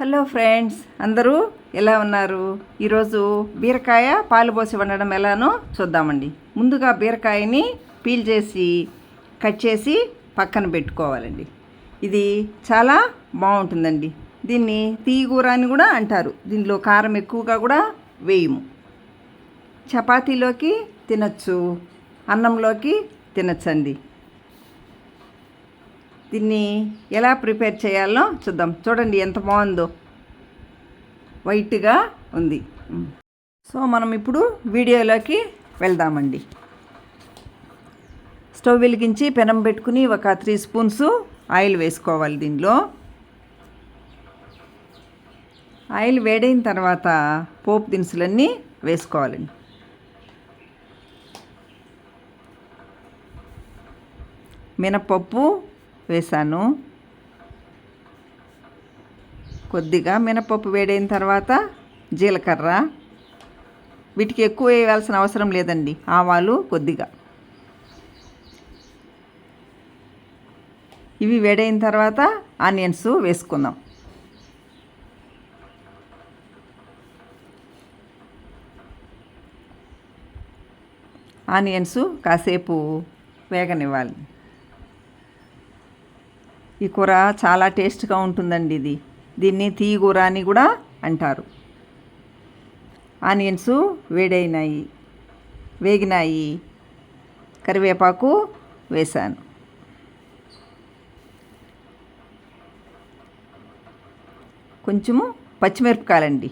Hello friends అందరూ ఎలా ఉన్నారు? ఈరోజు బీరకాయ పాలు పోసి వండడం ఎలానో చూద్దామండి. ముందుగా బీరకాయని పీల్ చేసి కట్ చేసి పక్కన పెట్టుకోవాలండి. ఇది చాలా బాగుంటుందండి. దీన్ని తీగూర అని కూడా అంటారు. దీనిలో కారం ఎక్కువగా కూడా వేయము. చపాతీలోకి తినచ్చు అన్నంలోకి తినచ్చండి. దీన్ని ఎలా ప్రిపేర్ చేయాలో చూద్దాం. చూడండి ఎంత బాగుందో. వైట్గా ఉంది. సో మనం ఇప్పుడు వీడియోలోకి వెళ్దామండి. స్టవ్ వెలిగించి పెనం పెట్టుకుని ఒక త్రీ స్పూన్స్ ఆయిల్ వేసుకోవాలి దీనిలో ఆయిల్ వేడైన తర్వాత పోపు దినుసులన్నీ వేసుకోవాలండి. మినపప్పు వేసాను కొద్దిగా మినపప్పు వేడైన తర్వాత జీలకర్ర. వీటికి ఎక్కువ వేయాల్సిన అవసరం లేదండి ఆవాలు కొద్దిగా. ఇవి వేడైన తర్వాత ఆనియన్స్ వేసుకుందాం. ఆనియన్స్ కాసేపు వేగనివ్వాలి. ఈ కూర చాలా టేస్ట్గా ఉంటుందండి ఇది. దీన్ని తీగూర అని కూడా అంటారు. ఆనియన్స్ వేడైనాయి వేగినాయి. కరివేపాకు వేశాను. కొంచెము పచ్చిమిరపకాయలండి.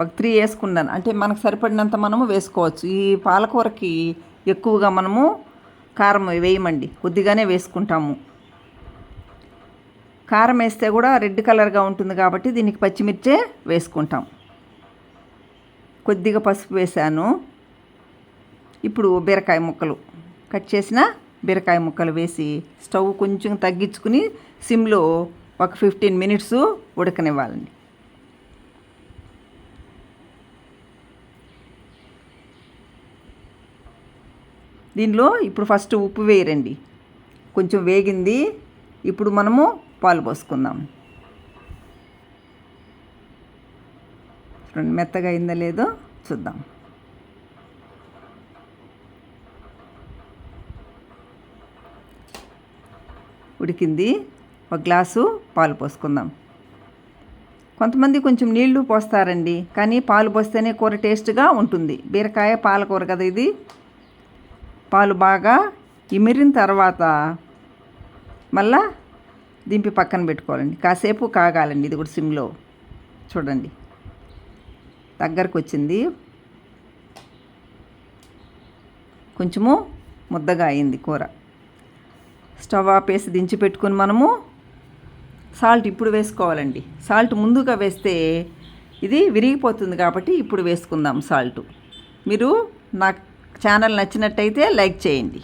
ఒక త్రీ వేసుకున్నాను. అంటే మనకు సరిపడినంత మనము వేసుకోవచ్చు. ఈ పాలకూరకి ఎక్కువగా మనము కారం వేయమండి. కొద్దిగానే వేసుకుంటాము. కారం వేస్తే కూడా రెడ్ కలర్గా ఉంటుంది కాబట్టి దీనికి పచ్చిమిర్చే వేసుకుంటాం. కొద్దిగా పసుపు వేసాను. ఇప్పుడు బీరకాయ ముక్కలు. కట్ చేసిన బీరకాయ ముక్కలు వేసి స్టవ్ కొంచెం తగ్గించుకుని సిమ్లో ఒక ఫిఫ్టీన్ మినిట్స్ ఉడకనివ్వాలండి. దీనిలో ఇప్పుడు ఫస్ట్ ఉప్పు వేయరండి. కొంచెం వేగింది. ఇప్పుడు మనము పాలు పోసుకుందాం. చూడండి మెత్తగా అయిందా లేదో చూద్దాం. ఉడికింది. ఒక గ్లాసు పాలు పోసుకుందాం. కొంతమంది కొంచెం నీళ్ళు పోస్తారండి కానీ పాలు పోస్తేనే కూర టేస్ట్గా ఉంటుంది. బీరకాయ పాలకూర కదా ఇది. పాలు బాగా ఇమిరిన తర్వాత మళ్ళా దింపి పక్కన పెట్టుకోవాలండి. కాసేపు కాగాలండి. ఇది కూడా సిమ్లో చూడండి. దగ్గరకు వచ్చింది కొంచెము ముద్దగా అయింది కూర. స్టవ్ ఆపేసి దించి పెట్టుకుని మనము సాల్ట్ ఇప్పుడు వేసుకోవాలండి. సాల్ట్ ముందుగా వేస్తే ఇది విరిగిపోతుంది కాబట్టి ఇప్పుడు వేసుకుందాం సాల్ట్. మీరు నా ఛానల్ నచ్చినట్టయితే లైక్ చేయండి.